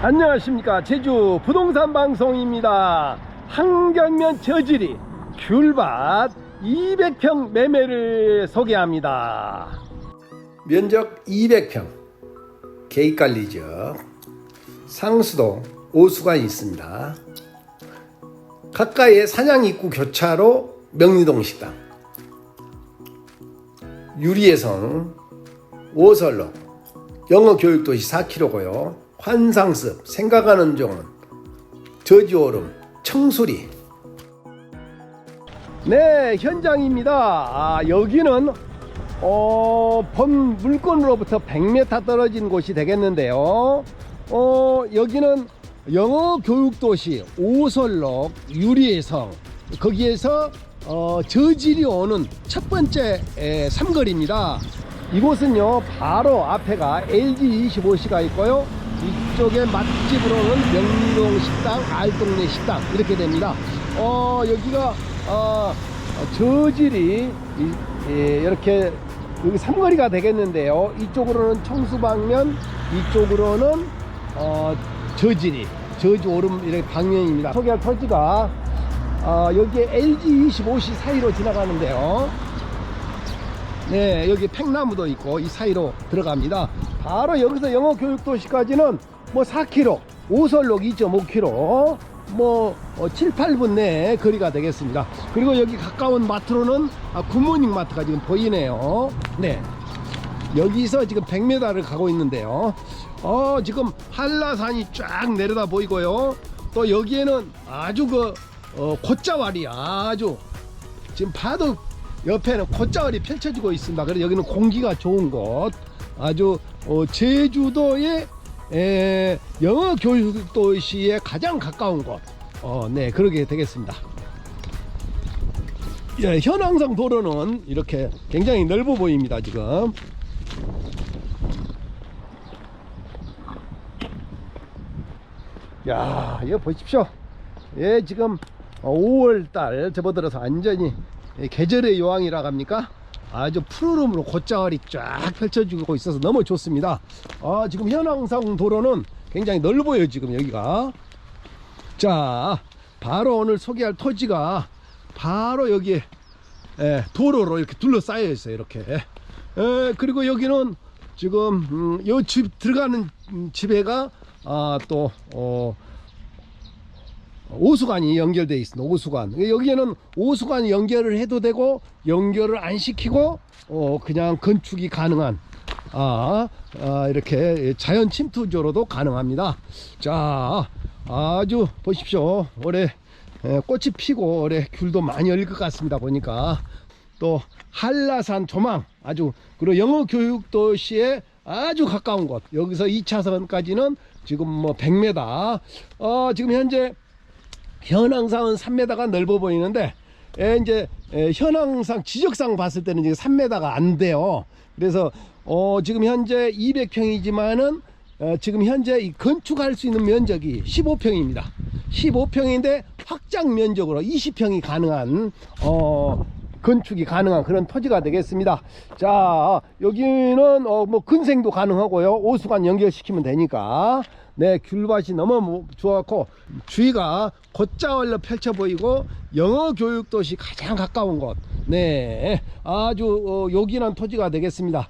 안녕하십니까. 제주 부동산 방송입니다. 한경면 저지리 귤밭 200평 매매를 소개합니다. 면적 200평 계획관리죠 상수도 오수관이 있습니다. 가까이에 산양 입구 교차로 명리동 식당 유리의성 오설로 영어교육도시 4km고요 환상습 생각하는 종은 저지오름 청수리. 네 현장입니다. 아, 여기는 어, 본 물건으로부터 100m 떨어진 곳이 되겠는데요. 어, 여기는 영어 교육 도시 오설록 유리의성. 거기에서 어, 저질이 오는 첫 번째 에, 삼거리입니다. 이곳은요 바로 앞에가 LG25C가 있고요 이쪽에 맛집으로는 명동 식당, 알동네 식당 이렇게 됩니다. 어 여기가 어, 저질이 이, 예, 이렇게 여기 삼거리가 되겠는데요. 이쪽으로는 청수방면, 이쪽으로는 어, 저질이 저지 오름 이렇게 방면입니다. 소개할 터지가 어, 여기에 LG25C 사이로 지나가는데요. 네, 여기 팽나무도 있고 이 사이로 들어갑니다. 바로 여기서 영어 교육 도시까지는 뭐 4km, 오설록 2.5km, 뭐 어, 7, 8분 내에 거리가 되겠습니다. 그리고 여기 가까운 마트로는 아, 굿모닝 마트가 지금 보이네요. 네. 여기서 지금 100m를 가고 있는데요. 어, 지금 한라산이 쫙 내려다 보이고요. 또 여기에는 아주 그 어, 곶자왈이 아주 지금 봐도 옆에는 콧자월이 펼쳐지고 있습니다. 그래서 여기는 공기가 좋은 곳, 아주 어, 제주도의 에, 영어 교육 도시에 가장 가까운 곳, 어, 네 그러게 되겠습니다. 예, 현황상 도로는 이렇게 굉장히 넓어 보입니다. 지금. 야, 이거 보십시오. 예, 지금 5월달 접어들어서 완전히 계절의 여왕이라 합니까? 아주 푸르름으로 곶자월이 쫙 펼쳐지고 있어서 너무 좋습니다. 아, 지금 현황상 도로는 굉장히 넓어요, 지금 여기가. 자, 바로 오늘 소개할 토지가 바로 여기에 예, 도로로 이렇게 둘러싸여 있어요, 이렇게. 예, 그리고 여기는 지금 음, 요집 들어가는 음, 집에가 아, 또 어, 오수관이 연결되어 있습니다. 오수관. 여기에는 오수관 연결을 해도 되고 연결을 안 시키고 어 그냥 건축이 가능한 아, 아 이렇게 자연 침투조로도 가능합니다. 자 아주 보십시오. 올해 에, 꽃이 피고 올해 귤도 많이 열릴 것 같습니다. 보니까 또 한라산 조망 아주 그리고 영어 교육 도시에 아주 가까운 곳 여기서 2차선까지는 지금 뭐 100m 어 지금 현재 현황상은 3m가 넓어 보이는데 에, 이제 에, 현황상 지적상 봤을 때는 지금 3m가 안 돼요. 그래서 어, 지금 현재 200평이지만은 어, 지금 현재 이 건축할 수 있는 면적이 15평입니다. 15평인데 확장 면적으로 20평이 가능한 어, 건축이 가능한 그런 토지가 되겠습니다. 자, 여기는 어, 뭐 근생도 가능하고요. 오수관 연결시키면 되니까. 네, 귤밭이 너무 뭐 좋았고 주위가 곶자월로 펼쳐 보이고 영어 교육 도시 가장 가까운 곳. 네, 아주 어, 요긴한 토지가 되겠습니다.